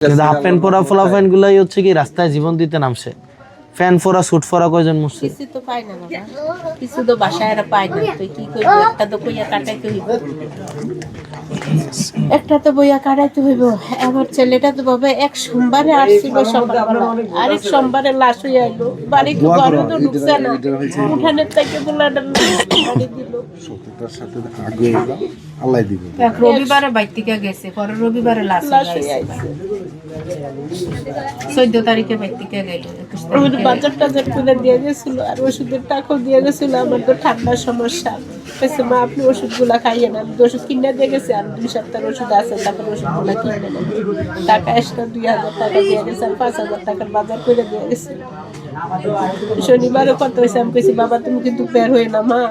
Half pant পরা ফোলা pant গুলাই হচ্ছে কি রাস্তায় জীবন দিতে নামছে। ফ্যান পরা স্যুট পরা কয়জন মুসছে কিছু তো পাই না বাবা। কিছু তো বাসায় আর পাই না। তুই কি করবি? একটা তো বইয়া কাটাইতে হইব। একটা তো বইয়া কাটাইতে হইব। আমার ছেলেটা তো বাবা এক সোমবারে আসছিল সকালবেলা। আরেক সোমবারে লাশ হয়ে আইলো। বাড়ি তো তো ঢুকছে না। উঠানের থেকে বলাটা বাড়ি দিল। সত্যতার সাথে আগে আল্লাহ দিবে। এক রবিবারে বাইর থেকে গেছে পরে রবিবারে লাশ হয়ে আইছে। চোদ্দ তারিখে তারিখে বাজার টাজার করে দিয়ে গেছিল, আর ওষুধের টাকাও দিয়ে গেছিল, আমার তো ঠান্ডার সমস্যা। বলছে মা, আপনি ওষুধগুলা খাইয়ে না ওষুধ কিনে দিয়ে গেছি, আর দুই সপ্তাহের ওষুধ আছে, তারপর ওষুধগুলা কিনে নেন টাকা এক্সট্রা দুই হাজার টাকা দিয়ে গেছে, আর পাঁচ হাজার টাকার বাজার করে দিয়ে গেছে। শনিবারও কত হয়েছে, আমি কইছি, বাবা, তুমি কিন্তু বের হয়ে না, মা।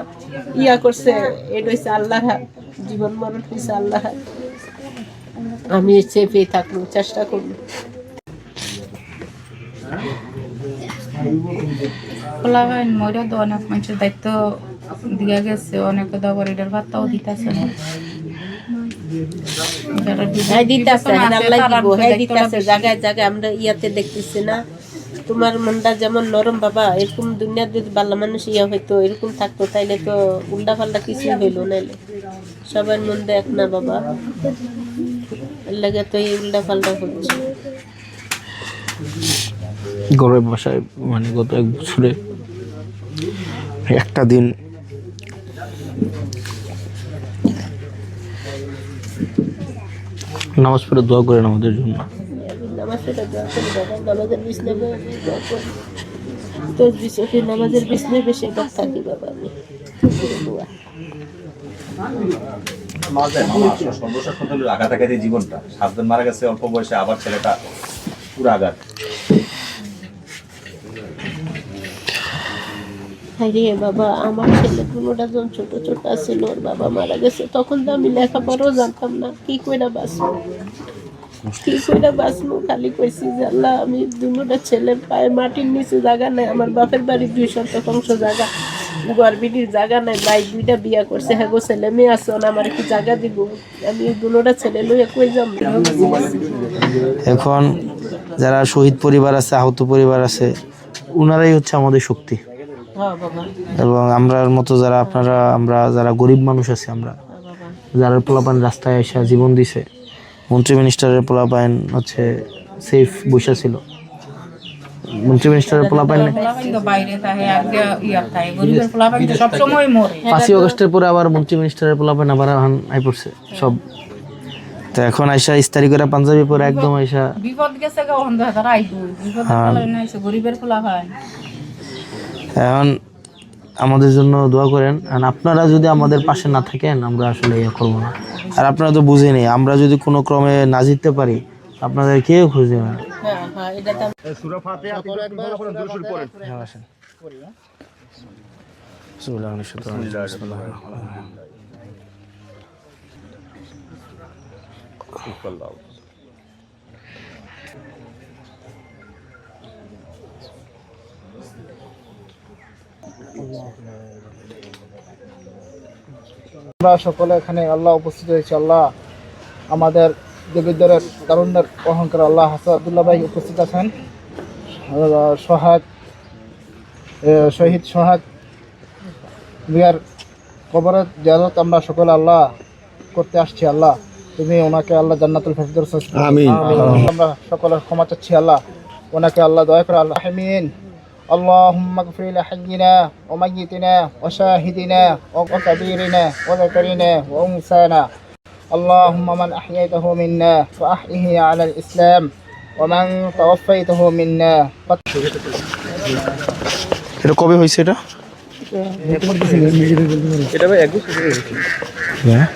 ইয়া করছে এটা হয়েছে আল্লাহ জীবন মরণ হয়েছে আল্লাহ আমি চেপে থাকব চেষ্টা করব। খোলা মরে তো অনেক মানুষের দায়িত্ব দিয়া গেছে অনেকে তো আবার এটার ভাত্তাও দিতেছে না। যারা হ্যাঁ হ্যাঁ জায়গায় আমরা ইয়াতে দেখতেছি না। তোমার মনটা যেমন নরম বাবা এরকম দুনিয়ার যদি ভালো মানুষ ইয়া হইতো এরকম থাকতো তাইলে তো উল্টা পাল্টা কিছুই হইল নাইলে সবার মন দেখ না বাবা। লাগে তো এই উল্টা পাল্টা হচ্ছে গড়ের বাসায় মানে গত এক বছরে একটা দিন নামাজ পড়ে দোয়া করেন আমাদের জন্য। তোর বিছনে নামাজের বিছনে বেশি থাকি বাবা আমি। মারা গেছে, অল্প বয়সে আবার ছেলেটা পুরো আঘাত। বাবা, আমার ছেলে যখন ছোট ছোট ছিল ওর বাবা মারা গেছে, তখন তো আমি লেখাপড়াও জানতাম না। কি কইরা বাঁচবো? কি কইরা বাঁচবো? খালি কইছি যে, আল্লাহ, আমি দুটা ছেলের পায়ে মাটির নিচে জায়গা নাই, আমার বাপের বাড়ির দুই শতাংশ জায়গা। গর্বিনীর জায়গা নাই ভাই দুইটা বিয়া করছে হ্যাঁ গো ছেলে মেয়ে আছে না আমার কি জায়গা দিব? আমি দুটা ছেলে লইয়া কই যাম? এখন যারা শহীদ পরিবার আছে আহত পরিবার আছে উনারাই হচ্ছে আমাদের শক্তি। হ্যাঁ এবং আমরার মতো যারা আপনারা আমরা যারা গরিব মানুষ আছে আমরা যারা পোলাপান রাস্তায় এসে জীবন দিছে মন্ত্রী মিনিস্টারের পোলাপাইন হচ্ছে সেফ বসে ছিল। মন্ত্রী মিনিস্টারের পোলাপাইন পোলাপাইন তো বাইরে থাকে আগে থাকে গরিবের পোলাপাইন তো সবসময় মরে। পাঁচই অগস্টের পরে আবার মন্ত্রী মিনিস্টারের পোলাপাইন আবার আই পড়ছে সব। তো এখন আইসা ইস্তারি করে পাঞ্জাবি পরে একদম আইসা বিপদ গেছে গা অন্ধ তারা আইবো বিপদ পোলাপাইন আইছে গরিবের পোলাপাইন। এখন আমাদের জন্য দোয়া করেন। আর আপনারা যদি আমাদের পাশে না থাকেন আমরা আসলে ইয়ে করব না। আর আপনারা তো বুঝেনি আমরা যদি কোনো ক্রমে না জিততে পারি আপনাদের কেউ খোঁজ না। হ্যাঁ হ্যাঁ এটা তো হ্যাঁ, আসেন। বিসমিল্লাহির রহমানির রহিম। বিসমিল্লাহির রহমানির রহিম। আমরা সকলে এখানে আল্লাহ উপস্থিত হয়েছি আল্লাহ আমাদের দেবীদ্বরের তারুণ্যের অহংকার আল্লাহ হাসাদুল্লাহ ভাই উপস্থিত আছেন আহ, সোহাগ এ, শহীদ সোহাগ বিয়ার কবরের জালত আমরা সকলে আল্লাহ করতে আসছি আল্লাহ তুমি ওনাকে আল্লাহ জান্নাতুল ফেরদৌস আমিন। আমরা সকলে ক্ষমা চাচ্ছি আল্লাহ ওনাকে আল্লাহ দয়া করে আল্লাহ আমিন اللهم اغفر لحينا وميتنا وشاهدنا وكبيرنا وذكرنا وانثانا اللهم من احييته منا فاحيه على الاسلام ومن توفيته منا এটা কবে হয়েছে এটা قد হ্যাঁ